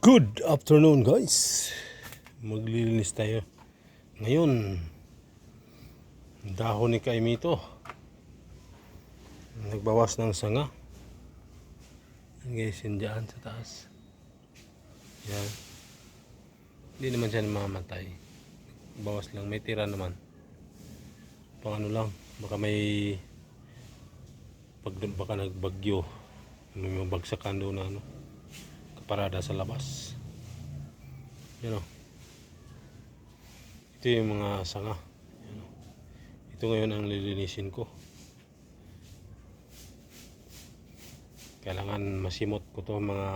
Good afternoon guys. Maglilinis tayo. Ngayon, dahon ni Kaimito. Nagbawas ng sanga. Guys, dyan sa taas. Yan. Hindi naman siya mamatay. Bawas lang, may tira naman. Pang ano lang, baka may pag baka nagbagyo. May mga bagsakan doon na ano parada sa labas. Yan o. Ito yung mga sanga. Yan. Ito ngayon ang lilinisin ko. Kailangan masimot ko to mga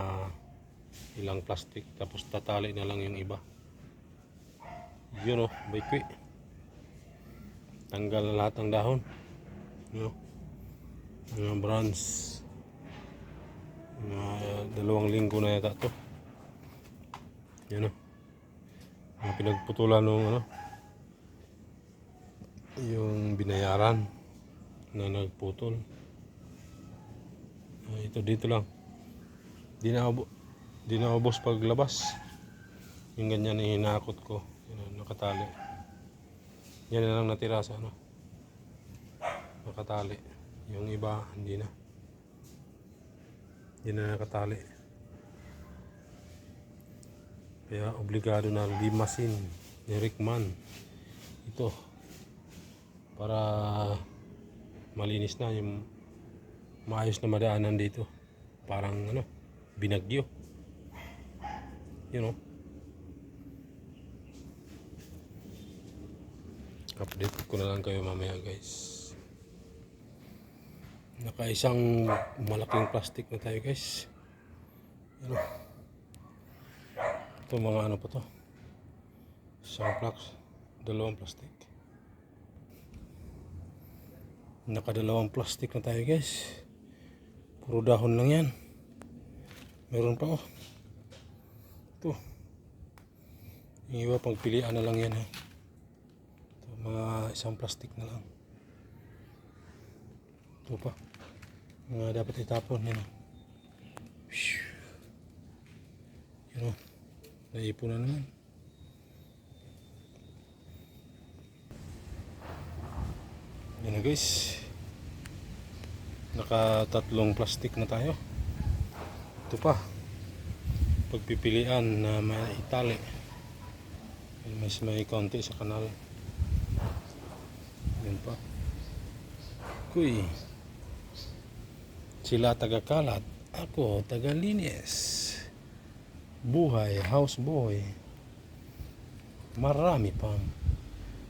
ilang plastic tapos tatali na lang yung iba. Yun o, baikwi. Tanggal lahat ng dahon. Yun o. Mga branch mga dalawang linggo na yata to. Yan o. Mga pinagputulan ng ano yung binayaran na nagputol. Ah, ito dito lang. Di na di na ubos paglabas. Yung ganyan na hinakot ko. Yan, nakatali. Yan na lang natira sa ano. Nakatali. Yung iba hindi na hindi na nakatali. Kaya obligado na limasin ni Rickman ito para malinis na yung maayos na madaanan dito. Parang ano, binagyo. You know. Update ko na lang kayo mamaya guys. Naka isang malaking plastic na tayo guys. Ano? Ito mga ano pa to. Isang plax. Dalawang plastic. Nakadalawang plastic na tayo guys. Puro dahon lang yan. Meron pa oh. Ito. Yung iba pagpilian na lang yan ha. Ito, mga isang plastic na lang. Ito pa. Mga dapat itapon yan. Phew. Yan o. Naipon na naman. Yan na guys. Nakatatlong plastic na tayo. Ito pa. Pagpipilian na may itali. Mas may konti sa kanal. Yan pa. Kuy. Sila taga-kalat, ako taga-linis. Buhay, house boy. Marami pang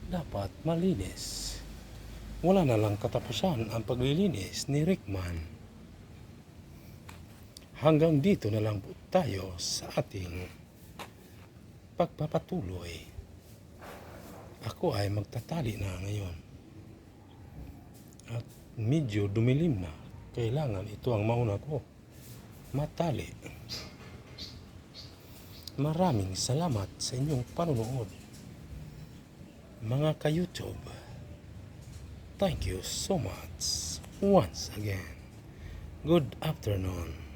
dapat malinis. Wala na lang katapusan ang paglilinis ni Rickman. Hanggang dito na lang po tayo sa ating pagpapatuloy. Ako ay magtatali na ngayon. At medyo dumilim na. Kailangan ito ang mauna ko. Matali. Maraming salamat sa inyong panonood. Mga ka-YouTube. Thank you so much once again. Good afternoon.